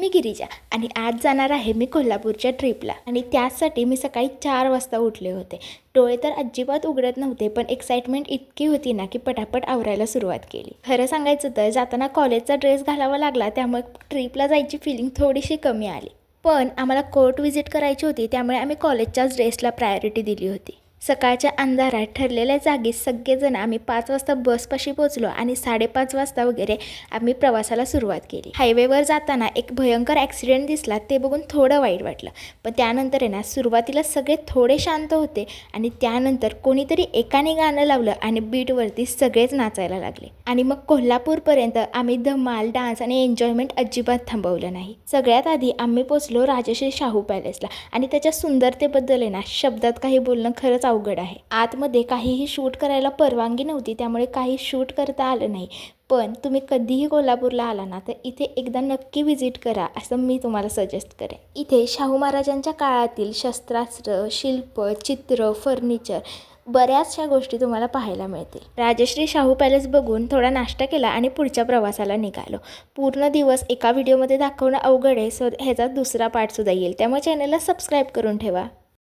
मी गिरिजा आणि आज जाणार आहे मी कोल्हापूरच्या ट्रिपला आणि त्यासाठी मी सकाळी चार वाजता उठले होते. डोळे तर अजिबात उघडत नव्हते पण एक्साइटमेंट इतकी होती ना की पटापट आवरायला सुरुवात केली. खरं सांगायचं तर जाताना कॉलेजचा ड्रेस घालावा लागला त्यामुळे ट्रिपला जायची फिलिंग थोडीशी कमी आली. पण आम्हाला कोर्ट व्हिजिट करायची होती त्यामुळे आम्ही कॉलेजच्याच ड्रेसला प्रायोरिटी दिली होती. सकाळच्या अंधारात ठरलेल्या जागी सगळेजण आम्ही पाच वाजता बसपाशी पोचलो आणि साडेपाच वाजता वगैरे आम्ही प्रवासाला सुरुवात केली. हायवेवर जाताना एक भयंकर ॲक्सिडेंट दिसला ते बघून थोडं वाईट वाटलं. पण त्यानंतर आहे ना सुरुवातीला सगळे थोडे शांत होते आणि त्यानंतर कोणीतरी एकाने गाणं लावलं आणि बीटवरती सगळेच नाचायला लागले. आणि मग कोल्हापूरपर्यंत आम्ही धमाल डान्स आणि एन्जॉयमेंट अजिबात थांबवलं नाही. सगळ्यात आधी आम्ही पोचलो राजश्री शाहू पॅलेसला आणि त्याच्या सुंदरतेबद्दल आहे ना शब्दात काही बोलणं खरंच अवघड आहे. आतमध्ये काहीही शूट करायला परवानगी नव्हती त्यामुळे काही शूट करता आलं नाही. पण तुम्ही कधीही कोल्हापूरला आला ना तर इथे एकदा नक्की व्हिजिट करा असं मी तुम्हाला सजेस्ट करेन. इथे शाहू महाराजांच्या काळातील शस्त्रास्त्र शिल्प चित्र फर्निचर बऱ्याचशा गोष्टी तुम्हाला पाहायला मिळतील. राजश्री शाहू पॅलेस बघून थोडा नाश्ता केला आणि पुढच्या प्रवासाला निघालो. पूर्ण दिवस एका व्हिडिओमध्ये दाखवणं अवघड आहे सो ह्याचा दुसरा पार्टसुद्धा येईल. त्यामुळे चॅनलला सबस्क्राईब करून ठेवा.